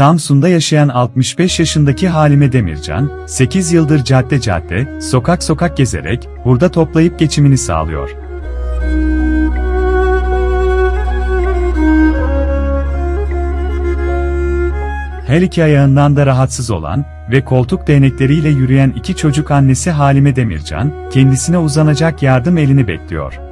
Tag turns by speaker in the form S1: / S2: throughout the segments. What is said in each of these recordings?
S1: Samsun'da yaşayan 65 yaşındaki Halime Demircan, 8 yıldır cadde cadde, sokak sokak gezerek, hurda toplayıp geçimini sağlıyor. Her iki ayağından da rahatsız olan ve koltuk değnekleriyle yürüyen iki çocuk annesi Halime Demircan, kendisine uzanacak yardım elini bekliyor.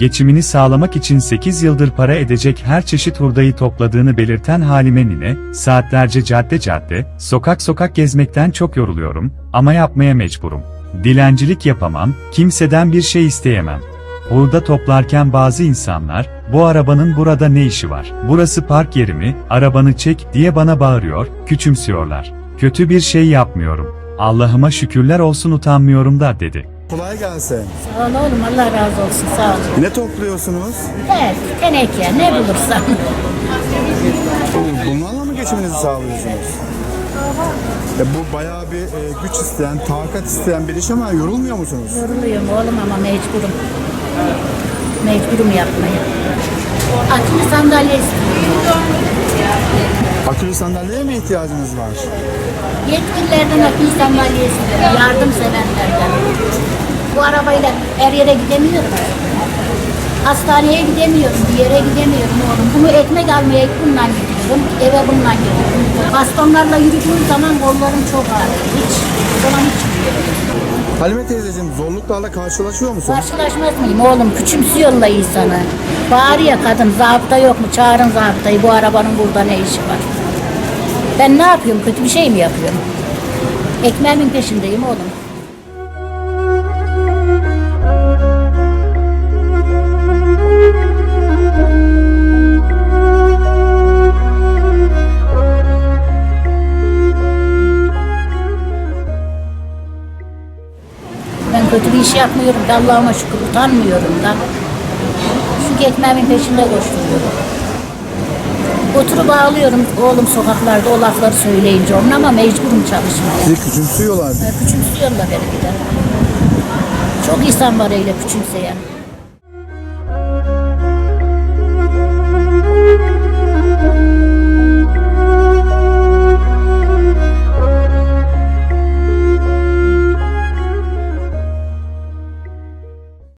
S1: Geçimini sağlamak için 8 yıldır para edecek her çeşit hurdayı topladığını belirten Halime Nine, saatlerce cadde cadde, sokak sokak gezmekten çok yoruluyorum ama yapmaya mecburum. Dilencilik yapamam, kimseden bir şey isteyemem. Hurda toplarken bazı insanlar, bu arabanın burada ne işi var? Burası park yeri mi? Arabanı çek diye bana bağırıyor, küçümsüyorlar. Kötü bir şey yapmıyorum. Allah'ıma şükürler olsun utanmıyorum da dedi.
S2: Kolay gelsin.
S3: Sağ ol oğlum Allah razı olsun sağ ol.
S2: Ne topluyorsunuz?
S3: Evet teneke ne bulursan.
S2: Bunlarla mı geçiminizi sağlıyorsunuz? E bu bayağı bir e, güç isteyen, takat isteyen bir iş ama yorulmuyor musunuz?
S3: Yoruluyorum oğlum ama mecburum. Mecburum yapmaya. Akülü sandalye istiyorum.
S2: Akülü sandalyeye mi ihtiyacınız var?
S3: Yetkililerden akülü sandalye istiyorum. Yardım sevenlerden. Bu arabayla her yere gidemiyorum. Hastaneye gidemiyorum, bir yere gidemiyorum oğlum. Bunu ekmek almaya bununla gidiyorum, eve bununla gidiyorum. Bastonlarla yürüdüğüm zaman kollarım çok ağrıyor. Hiç, zaman hiç.
S2: Halime teyzeciğim zorluklarla karşılaşıyor musun?
S3: Karşılaşmaz mıyım oğlum? Küçümsüyorlar insanı. Bağırıyor kadın, zabıta yok mu? Çağırın zabıtayı, bu arabanın burada ne işi var? Ben ne yapıyorum? Kötü bir şey mi yapıyorum? Ekmeğimin peşindeyim oğlum. Kötü bir iş yapmıyorum da Allah'ıma şükür utanmıyorum da. Çünkü ekmeğimin peşinde koşturuyorum. Oturup ağlıyorum oğlum sokaklarda o lafları söyleyince onun ama mecburum çalışmaya.
S2: Sizi küçümsüyorlar.
S3: Küçümsüyorlar beni bir de. Çok insan var öyle küçümseyen.